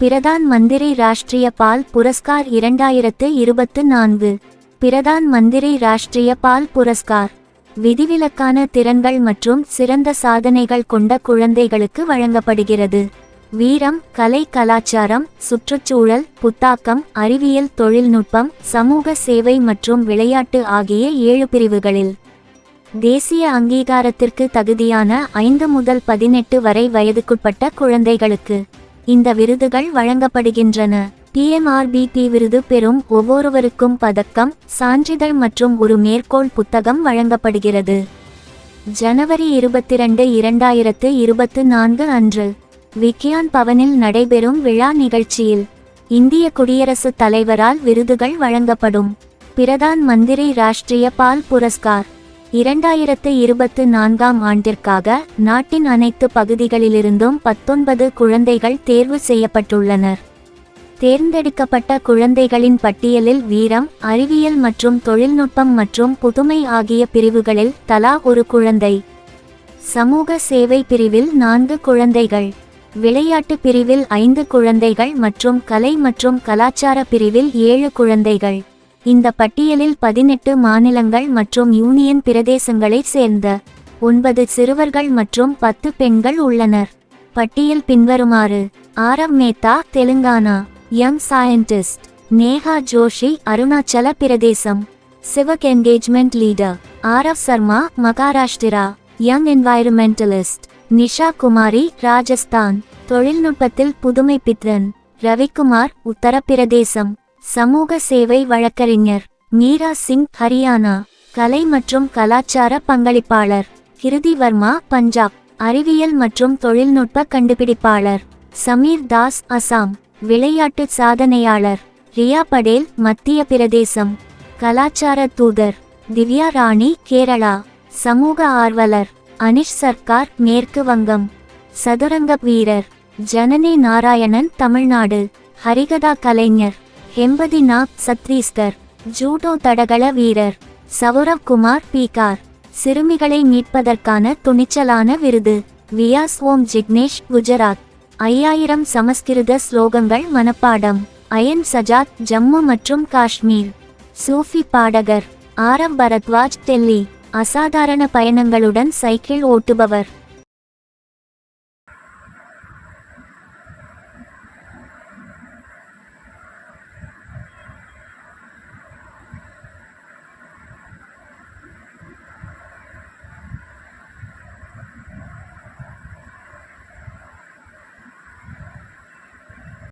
பிரதான் மந்திரி ராஷ்டிரிய பால் புரஸ்கார் இரண்டாயிரத்து இருபத்து நான்கு. பிரதான் மந்திரி ராஷ்டிரிய பால் புரஸ்கார். விதிவிலக்கான திறன்கள் மற்றும் சிறந்த சாதனைகள் கொண்ட குழந்தைகளுக்கு வழங்கப்படுகிறது. வீரம் கலை கலாச்சாரம் சுற்றுச்சூழல் புத்தாக்கம் அறிவியல் தொழில்நுட்பம் சமூக சேவை மற்றும் விளையாட்டு ஆகிய ஏழு பிரிவுகளில். தேசிய அங்கீகாரத்திற்கு தகுதியான ஐந்து முதல் பதினெட்டு வரை வயதுக்குட்பட்ட குழந்தைகளுக்கு. இந்த விருதுகள் வழங்கப்படுகின்றன. பிஎம்ஆர்பிடி விருது பெறும் ஒவ்வொருவருக்கும் பதக்கம் சான்றிதழ் மற்றும் ஒரு மேற்கோள் புத்தகம் வழங்கப்படுகிறது. ஜனவரி இருபத்தி ரெண்டு இரண்டாயிரத்து இருபத்து நான்கு அன்று விக்கியான் பவனில் நடைபெறும் விழா நிகழ்ச்சியில் இந்திய குடியரசுத் தலைவரால் விருதுகள் வழங்கப்படும். பிரதான் மந்திரி ராஷ்டிரிய பால் புரஸ்கார் இரண்டாயிரத்து இருபத்து நான்காம் ஆண்டிற்காக நாட்டின் அனைத்து பகுதிகளிலிருந்தும் பத்தொன்பது குழந்தைகள் தேர்வு செய்யப்பட்டுள்ளனர். தேர்ந்தெடுக்கப்பட்ட குழந்தைகளின் பட்டியலில் வீரம் அறிவியல் மற்றும் தொழில்நுட்பம் மற்றும் புதுமை ஆகிய பிரிவுகளில் தலா ஒரு குழந்தை. சமூக சேவை பிரிவில் நான்கு குழந்தைகள். விளையாட்டு பிரிவில் ஐந்து குழந்தைகள் மற்றும் கலை மற்றும் கலாச்சார பிரிவில் ஏழு குழந்தைகள். இந்த பட்டியலில் பதினெட்டு மாநிலங்கள் மற்றும் யூனியன் பிரதேசங்களைச் சேர்ந்த ஒன்பது சிறுவர்கள் மற்றும் பத்து பெண்கள் உள்ளனர். பட்டியல் பின்வருமாறு Aarav Mehta Telangana young scientist Neha Joshi Arunachal Pradesh civic engagement leader Aarav Sharma Maharashtra young environmentalist Nisha Kumari Rajasthan தொழில்நுட்பத்தில் புதுமை பித்ரன் ரவிக்குமார் உத்தரப்பிரதேசம். சமூக சேவை வழக்கறிஞர் மீரா சிங் ஹரியானா. கலை மற்றும் கலாச்சார பங்களிப்பாளர் கிருதி வர்மா பஞ்சாப். அறிவியல் மற்றும் தொழில்நுட்ப கண்டுபிடிப்பாளர் சமீர் தாஸ் அசாம். விளையாட்டு சாதனையாளர் ரியா படேல் மத்திய பிரதேசம். கலாச்சார தூதர் திவ்யா ராணி கேரளா. சமூக ஆர்வலர் அனிஷ் சர்க்கார் மேற்கு வங்கம். சதுரங்க வீரர் ஜனனி நாராயணன் தமிழ்நாடு. ஹரிகதா கலைஞர் ஹெம்பதி நாக் ஜூடோ தடகள வீரர் சௌரவ் குமார் பீகார் சிறுமிகளை மீட்பதற்கான துணிச்சலான விருது வியாஸ் ஓம் ஜிக்னேஷ் குஜராத். ஐயாயிரம் சமஸ்கிருத ஸ்லோகங்கள் மனப்பாடம் அயன் சஜாத் ஜம்மு மற்றும் காஷ்மீர். சூஃபி பாடகர் ஆரவ் பரத்வாஜ் டெல்லி. அசாதாரண பயணங்களுடன் சைக்கிள் ஓட்டுபவர்.